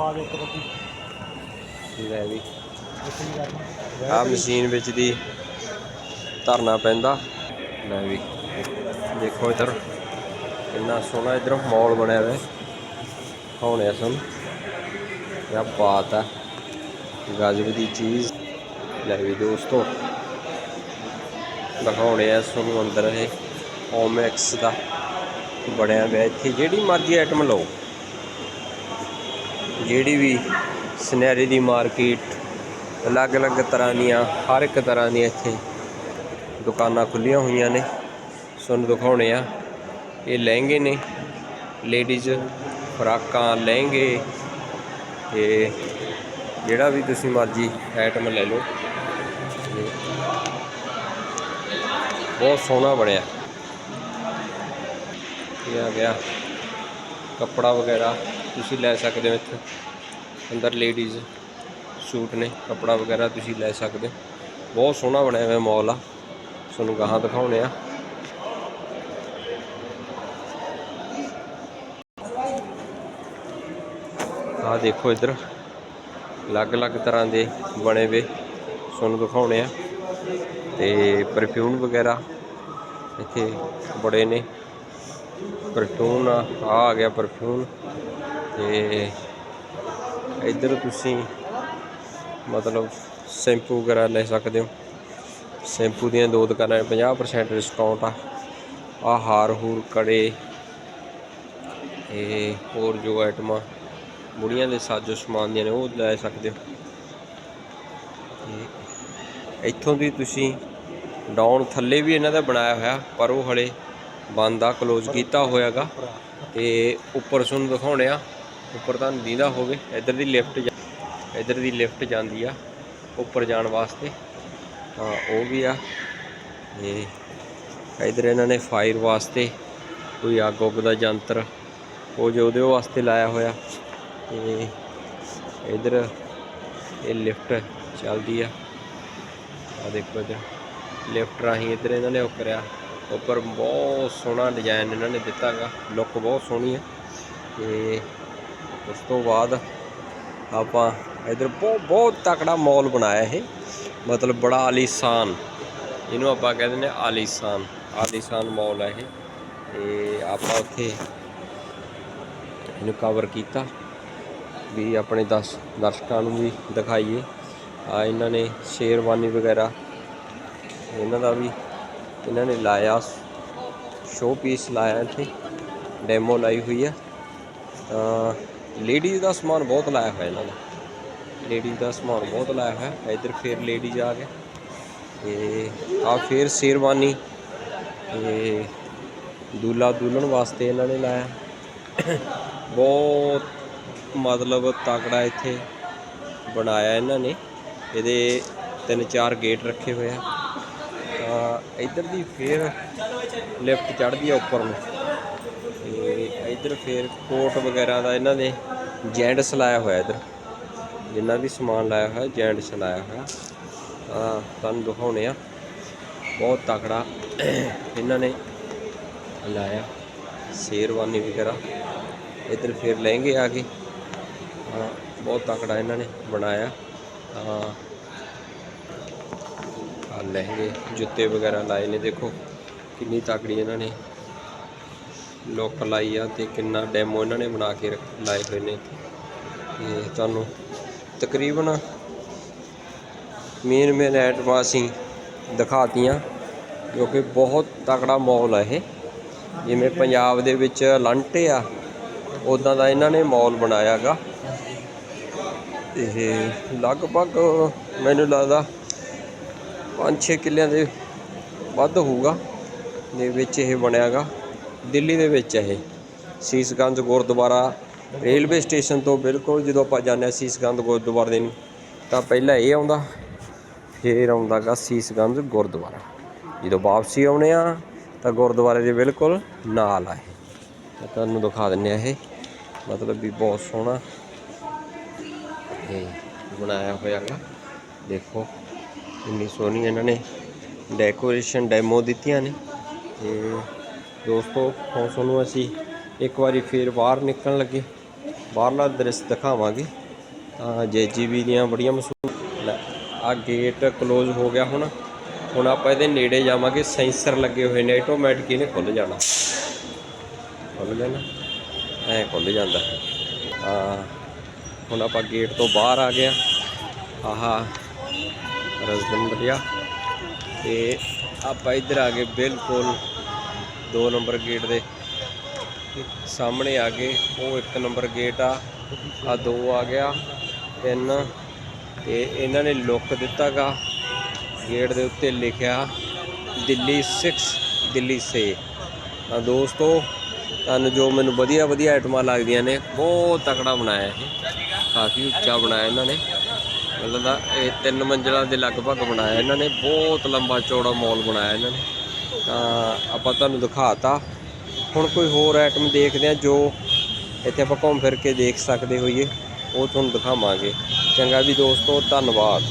ਆਵਾਜ਼ ਇੱਕ ਬੱਤੀ ਲੈ ਵੀ ਕਰਨਾ। ਆ ਮਸ਼ੀਨ ਵਿੱਚ ਦੀ ਧਰਨਾ ਪੈਂਦਾ। ਲੈ ਵੀ ਦੇਖੋ ਇਧਰ। ਕਿੰਨਾ ਸੋਹਣਾ ਇਧਰ ਮਾਲ ਬਣਿਆ ਹੋਇਆ ਹੋਣੇ ਸਨ ਕਿਆ ਬਾਤ ਹੈ। ਗਜਬ ਦੀ ਚੀਜ਼। ਲੈ ਵੀ ਦੋਸਤੋ। ਦਿਖਾਉਣੇ ਆ ਤੁਹਾਨੂੰ ਅੰਦਰ ਇਹ ਓਮੈਕਸ ਦਾ। ਬਣਿਆ ਹੋਇਆ ਇੱਥੇ। ਜਿਹੜੀ ਮਰਜ਼ੀ ਆਈਟਮ ਲਓ। ਜਿਹੜੀ ਵੀ ਸੁਨਹਿਰੇ ਦੀ ਮਾਰਕੀਟ, ਅਲੱਗ-ਅਲੱਗ ਤਰ੍ਹਾਂ ਦੀਆਂ, ਹਰ ਇੱਕ ਤਰ੍ਹਾਂ ਦੀਆਂ ਇੱਥੇ ਦੁਕਾਨਾਂ ਖੁੱਲੀਆਂ ਹੋਈਆਂ ਨੇ। ਤੁਹਾਨੂੰ ਦਿਖਾਉਣੇ ਆ। ਇਹ ਲਹਿੰਗੇ ਨੇ। ਲੇਡੀਜ਼ ਫਰਾਕਾਂ ਲਹਿੰਗੇ ਤੇ ਜਿਹੜਾ ਵੀ ਤੁਸੀਂ ਮਰਜ਼ੀ ਆਈਟਮ ਲੈ ਲਓ। ਬਹੁਤ ਸੋਹਣਾ ਬਣਿਆ। ਇਹ ਆ ਗਿਆ ਕੱਪੜਾ ਵਗੈਰਾ। ਤੁਸੀਂ ਲੈ ਸਕਦੇ ਹੋ ਇੱਥੇ। ਅੰਦਰ ਲੇਡੀਜ਼ ਸੂਟ ਨੇ, ਕੱਪੜਾ ਵਗੈਰਾ ਤੁਸੀਂ ਲੈ ਸਕਦੇ ਹੋ। ਬਹੁਤ ਸੋਹਣਾ ਬਣਿਆ ਹੋਇਆ ਮਾਲ ਆ। ਤੁਹਾਨੂੰ ਗਾਹਾਂ ਦਿਖਾਉਣੇ ਆ। ਆ ਦੇਖੋ ਇੱਧਰ, ਅਲੱਗ-ਅਲੱਗ ਤਰ੍ਹਾਂ ਦੇ ਬਣੇ ਵੇ ਤੁਹਾਨੂੰ ਦਿਖਾਉਣੇ ਆ। ਤੇ ਪਰਫਿਊਮ ਵਗੈਰਾ ਇੱਥੇ ਬੜੇ ਨੇ। ਪਰਫਿਊਮ ਆ, ਆਹ ਆ ਗਿਆ ਪਰਫਿਊਮ ਤੇ ਇੱਧਰ ਤੁਸੀਂ ਮਤਲਬ ਸ਼ੈਂਪੂ ਵਗੈਰਾ ਲੈ ਸਕਦੇ ਹੋ। ਸ਼ੈਂਪੂ ਦੀਆਂ ਦੋ ਦੁਕਾਨਾਂ 50% ਡਿਸਕਾਊਂਟ ਆ। ਆ ਹਾਰ ਹੂਰ ਕੜੇ, ਇਹ ਹੋਰ ਜੋ ਆਈਟਮਾਂ ਬੁੜੀਆਂ ਦੇ ਸਾਜੋ ਸਮਾਨ ਦੀਆਂ ਨੇ, ਉਹ ਲੈ ਸਕਦੇ ਹੋ। ਇੱਥੋਂ ਦੀ ਤੁਸੀਂ ਡਾਊਨ ਥੱਲੇ ਵੀ ਇਹਨਾਂ ਦਾ ਬਣਾਇਆ ਹੋਇਆ, ਪਰ ਉਹ ਹਲੇ ਬੰਦ ਆ ਕਲੋਜ਼ ਕੀਤਾ ਹੋਇਆਗਾ। ਤੇ ਉੱਪਰ ਤੁਹਾਨੂੰ ਦਿਖਾਉਣੇ ਆ। ਉੱਪਰ ਤੁਹਾਨੂੰ ਦੀਦਾ ਹੋਵੇ ਇੱਧਰ ਦੀ ਲਿਫਟ ਇੱਧਰ ਦੀ ਲਿਫਟ ਜਾਂਦੀ ਆ, ਉੱਪਰ ਜਾਣ ਵਾਸਤੇ। ਤਾਂ ਉਹ ਵੀ ਆ। ਤੇ ਇੱਧਰ ਇਹਨਾਂ ਨੇ ਫਾਇਰ ਵਾਸਤੇ ਕੋਈ ਅੱਗ ਉੱਗ ਦਾ ਯੰਤਰ, ਉਹ ਜੋ ਉਹਦੇ ਵਾਸਤੇ ਲਾਇਆ ਹੋਇਆ। ਤੇ ਇੱਧਰ ਇਹ ਲਿਫਟ ਚੱਲਦੀ ਆ। ਆ ਦੇਖੋ ਇੱਧਰ ਲਿਫਟ ਰਾਹੀਂ ਇੱਧਰ ਇਹਨਾਂ ਨੇ ਉਹ ਕਰਿਆ। ਉੱਪਰ ਬਹੁਤ ਸੋਹਣਾ ਡਿਜ਼ਾਈਨ ਇਹਨਾਂ ਨੇ ਦਿੱਤਾ ਹੈਗਾ। ਲੁੱਕ ਬਹੁਤ ਸੋਹਣੀ ਆ। ਤੇ ਉਸ ਤੋਂ ਬਾਅਦ ਆਪਾਂ ਇਧਰ ਬਹੁਤ ਬਹੁਤ ਤਕੜਾ ਮਾਲ ਬਣਾਇਆ ਇਹ। ਮਤਲਬ ਬੜਾ ਆਲੀਸ਼ਾਨ। ਇਹਨੂੰ ਆਪਾਂ ਕਹਿੰਦੇ ਨੇ ਆਲੀਸ਼ਾਨ। ਆਲੀਸ਼ਾਨ ਮਾਲ ਹੈ ਇਹ। ਤੇ ਆਪਾਂ ਉੱਥੇ ਇਹਨੂੰ ਕਵਰ ਕੀਤਾ। ਵੀ ਆਪਣੇ ਦਸ, ਦਰਸ਼ਕਾਂ ਨੂੰ ਵੀ ਦਿਖਾਈਏ। ਆ ਇਹਨਾਂ ਨੇ ਸ਼ੇਰਵਾਨੀ ਵਗੈਰਾ। ਇਹਨਾਂ ਦਾ ਵੀ ਇਹਨਾਂ ਨੇ ਲਾਇਆ। ਸ਼ੋ ਪੀਸ ਲਾਇਆ ਇੱਥੇ। ਡੈਮੋ ਲਾਈ ਹੋਈ ਆ। ਤਾਂ ਲੇਡੀਜ਼ ਦਾ ਸਮਾਨ ਬਹੁਤ ਲਾਇਆ ਹੋਇਆ ਇਹਨਾਂ ਨੇ। ਲੇਡੀਜ਼ ਦਾ ਸਮਾਨ ਬਹੁਤ ਲਾਇਆ ਹੋਇਆ। ਇੱਧਰ ਫੇਰ ਲੇਡੀਜ਼ ਆ ਗਏ। ਤੇ ਆ ਫੇਰ ਸ਼ੇਰਵਾਨੀ। ਤੇ ਦੂਲਾ ਦੁਲਹਨ ਵਾਸਤੇ ਇਹਨਾਂ ਨੇ ਲਾਇਆ। ਬਹੁਤ ਮਤਲਬ ਤਕੜਾ ਇੱਥੇ ਬਣਾਇਆ ਇਹਨਾਂ ਨੇ। ਇਹਦੇ ਤਿੰਨ ਚਾਰ ਗੇਟ ਰੱਖੇ ਹੋਏ ਆ। ਤਾਂ ਇੱਧਰ ਦੀ ਫੇਰ ਲਿਫਟ ਚੜ੍ਹਦੀ ਆ ਉੱਪਰ ਨੂੰ। ਇੱਧਰ ਫੇਰ ਕੋਟ ਵਗੈਰਾ ਦਾ ਇਹਨਾਂ ਨੇ ਜੈਂਟਸ ਲਾਇਆ ਹੋਇਆ ਇੱਧਰ। ਜਿੰਨਾ ਵੀ ਸਮਾਨ ਲਾਇਆ ਹੋਇਆ, ਜੈਂਟਸ ਲਾਇਆ ਹੋਇਆ। ਤਾਂ ਤੁਹਾਨੂੰ ਦਿਖਾਉਣੇ ਆ। ਬਹੁਤ ਤਕੜਾ ਇਹਨਾਂ ਨੇ ਲਾਇਆ, ਸ਼ੇਰਵਾਨੀ ਵਗੈਰਾ। ਇੱਧਰ ਫੇਰ ਲਹਿੰਗੇ ਆ ਗਏ। ਹਾਂ, ਬਹੁਤ ਤਕੜਾ ਇਹਨਾਂ ਨੇ ਬਣਾਇਆ। ਤਾਂ ਆ ਲਹਿੰਗੇ, ਜੁੱਤੇ ਵਗੈਰਾ ਲਾਏ ਨੇ, ਦੇਖੋ। ਕਿੰਨੀ ਤਕੜੀ ਇਹਨਾਂ ਨੇ ਲੁੱਕ ਲਾਈ ਆ ਤੇ ਕਿੰਨਾ ਡੈਮੋ ਇਹਨਾਂ ਨੇ ਬਣਾ ਕੇ ਰੱਖ- ਲਾਏ ਹੋਏ ਨੇ। ਤੇ ਤੁਹਾਨੂੰ ਤਕਰੀਬਨ ਮੇਨ ਮੇਨ ਆਈਟਮਾਂ ਅਸੀਂ ਦਿਖਾਤੀਆਂ ਕਿਉਂਕਿ ਬਹੁਤ ਤਕੜਾ ਮਾਲ ਆ ਇਹ। ਜਿਵੇਂ ਪੰਜਾਬ ਦੇ ਵਿੱਚ ਲੰਟੇ ਆ ਉਦਾਂ ਦਾ ਇਹਨਾਂ ਨੇ ਮਾਲ ਬਣਾਇਆਗਾ ਇਹ ਲਗਭਗ ਮੈਨੂੰ ਲੱਗਦਾ 5-6 ਕਿੱਲਿਆਂ ਦੇ ਵੱਧ ਹੋਊਗਾ, ਦੇ ਵਿੱਚ ਇਹ ਬਣਿਆਗਾ ਦਿੱਲੀ ਦੇ ਵਿੱਚ ਇਹ ਸੀਸਗੰਜ ਗੁਰਦੁਆਰਾ ਰੇਲਵੇ ਸਟੇਸ਼ਨ ਤੋਂ ਬਿਲਕੁਲ ਜਦੋਂ ਆਪਾਂ ਜਾਂਦੇ ਹਾਂ ਸੀਸਗੰਜ ਗੁਰਦੁਆਰੇ ਨੂੰ, ਤਾਂ ਪਹਿਲਾਂ ਇਹ ਆਉਂਦਾ, ਫਿਰ ਆਉਂਦਾਗਾ ਸੀਸਗੰਜ ਗੁਰਦੁਆਰਾ। ਜਦੋਂ ਵਾਪਸੀ ਆਉਣੇ ਆ ਤਾਂ ਗੁਰਦੁਆਰੇ ਦੇ ਬਿਲਕੁਲ ਨਾਲ ਆ ਇਹ। ਤੁਹਾਨੂੰ ਦਿਖਾ ਦਿੰਨੇ ਆ ਇਹ। ਮਤਲਬ ਵੀ ਬਹੁਤ ਸੋਹਣਾ ਇਹ ਬਣਾਇਆ ਹੋਇਆ ਹੈ ਦੇਖੋ, ਇੰਨੀ ਸੋਹਣੀ ਇਹਨਾਂ ਨੇ ਡੈਕੋਰੇਸ਼ਨ ਡੈਮੋ ਦਿੱਤੀਆਂ ਨੇ। ਤੇ ਦੋਸਤੋ, ਹੁਣ ਤੁਹਾਨੂੰ ਅਸੀਂ ਇੱਕ ਵਾਰੀ ਫੇਰ ਬਾਹਰ ਨਿਕਲਣ ਲੱਗੇ। ਬਾਹਰਲਾ ਦ੍ਰਿਸ਼ ਦਿਖਾਵਾਂਗੇ। ਤਾਂ ਜੀਬੀ ਦੀਆਂ ਬੜੀਆਂ ਮਸ਼ਹੂਰ ਆ ਗੇਟ ਕਲੋਜ਼ ਹੋ ਗਿਆ ਹੁਣ। ਹੁਣ ਆਪਾਂ ਇਹਦੇ ਨੇੜੇ ਜਾਵਾਂਗੇ। ਸੈਂਸਰ ਲੱਗੇ ਹੋਏ ਨੇ। ਆਟੋਮੈਟਿਕ ਇਹਨੇ ਖੁੱਲ ਜਾਣਾ। ਖੁੱਲ ਜਾਣਾ। ਨਾ ਐ ਖੁੱਲ ਜਾਂਦਾ। ਆ ਹੁਣ ਆਪਾਂ ਗੇਟ ਤੋਂ ਬਾਹਰ ਆ ਗਿਆ ਆਹਾ ਰਸਗੰਦਰੀਆ ਤੇ ਆਪਾਂ ਇੱਧਰ ਆ ਗਏ ਬਿਲਕੁਲ 2 ਨੰਬਰ ਗੇਟ ਦੇ। ਸਾਹਮਣੇ ਆ ਗਏ, ਉਹ 1 ਨੰਬਰ ਗੇਟ ਆ ਆ 2 ਆ ਗਿਆ 3 ਤੇ ਇਹਨਾਂ ਨੇ ਲੁੱਕ ਦਿੱਤਾਗਾ, ਗੇਟ ਦੇ ਉੱਤੇ ਲਿਖਿਆ, ਦਿੱਲੀ 6 ਦਿੱਲੀ ਸੇ ਤਾਂ ਦੋਸਤੋ, ਤੁਹਾਨੂੰ ਜੋ ਮੈਨੂੰ ਵਧੀਆ ਵਧੀਆ ਆਈਟਮਾਂ ਲੱਗਦੀਆਂ ਨੇ, ਬਹੁਤ ਤਕੜਾ ਬਣਾਇਆ ਇਹ। ਕਾਫੀ ਉੱਚਾ ਬਣਾਇਆ ਇਹਨਾਂ ਨੇ। ਮਤਲਬ ਦਾ ਇਹ ਤਿੰਨ ਮੰਜ਼ਲਾਂ ਦੇ ਲਗਭਗ ਬਣਾਇਆ ਇਹਨਾਂ ਨੇ, ਬਹੁਤ ਲੰਬਾ ਚੌੜਾ ਮਾਲ ਬਣਾਇਆ ਇਹਨਾਂ ਨੇ। ਤਾਂ ਆਪਾਂ ਤੁਹਾਨੂੰ ਦਿਖਾਤਾ। ਹੁਣ ਕੋਈ ਹੋਰ ਆਈਟਮ ਦੇਖਦੇ ਆ ਜੋ ਇੱਥੇ ਆਪਾਂ ਘੁੰਮ ਫਿਰ ਕੇ ਦੇਖ ਸਕਦੇ ਹੋਈਏ। ਉਹ ਤੁਹਾਨੂੰ ਦਿਖਾਵਾਂਗੇ। ਚੰਗਾ ਵੀ ਦੋਸਤੋ, ਧੰਨਵਾਦ।